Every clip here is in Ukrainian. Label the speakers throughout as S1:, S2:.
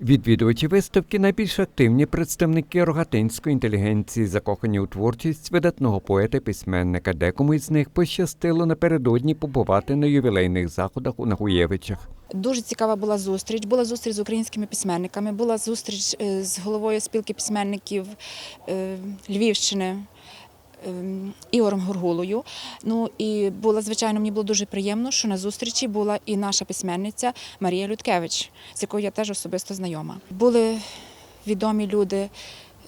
S1: Відвідувачі виставки найбільш активні представники рогатинської інтелігенції, закохані у творчість видатного поета письменника. Декому із них пощастило напередодні побувати на ювілейних заходах у Нагуєвичах.
S2: Дуже цікава була зустріч. Була зустріч з українськими письменниками, була зустріч е, з головою спілки письменників е, Львівщини. Ем, Ігорем Гургулою. Ну і було, звичайно, мені було дуже приємно, що на зустрічі була і наша письменниця Марія Людкевич, з якою я теж особисто знайома. Були відомі люди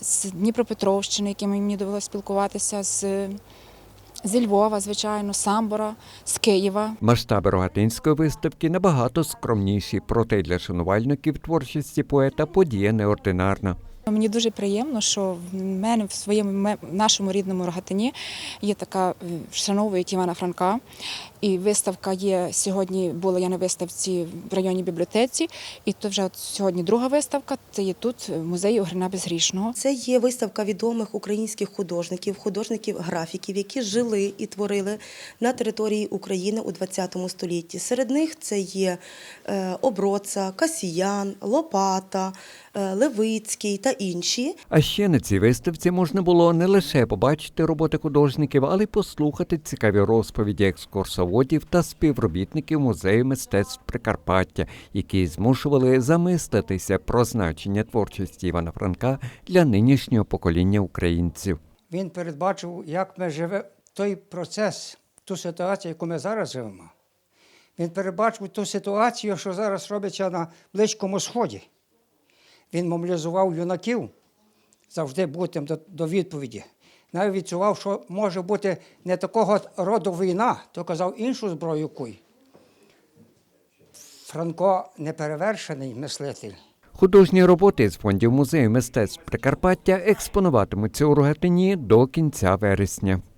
S2: з Дніпропетровщини, якими мені довелося спілкуватися, з, зі Львова, звичайно, Самбора, з Києва.
S1: Масштаби рогатинської виставки набагато скромніші, проте для шанувальників творчості поета подія неординарна.
S2: Мені дуже приємно, що в мене в своєму нашому рідному Рогатині є така е, вшановують Івана Франка. І виставка є сьогодні. Була я на виставці в районній бібліотеці, і то вже от сьогодні друга виставка. Це є тут в музеї Огрина Безгрішного.
S3: Це є виставка відомих українських художників, художників-графіків, які жили і творили на території України у ХХ столітті. Серед них це є е, Оброца, Касіян, Лопата, е, Левицький та інші.
S1: А ще на цій виставці можна було не лише побачити роботи художників, але й послухати цікаві розповіді екскурсоводів та співробітників музею мистецтв Прикарпаття, які змушували замислитися про значення творчості Івана Франка для нинішнього покоління українців.
S4: Він передбачив, як ми живемо, той процес, ту ситуацію, яку ми зараз живемо. Він передбачив ту ситуацію, що зараз робиться на Близькому Сході. Він мобілізував юнаків завжди бути до, до відповіді. Навіть відчував, що може бути не такого роду війна, то казав іншу зброю куй. Франко неперевершений мислитель.
S1: Художні роботи з фондів музею мистецтв Прикарпаття експонуватимуться у Рогатині до кінця вересня.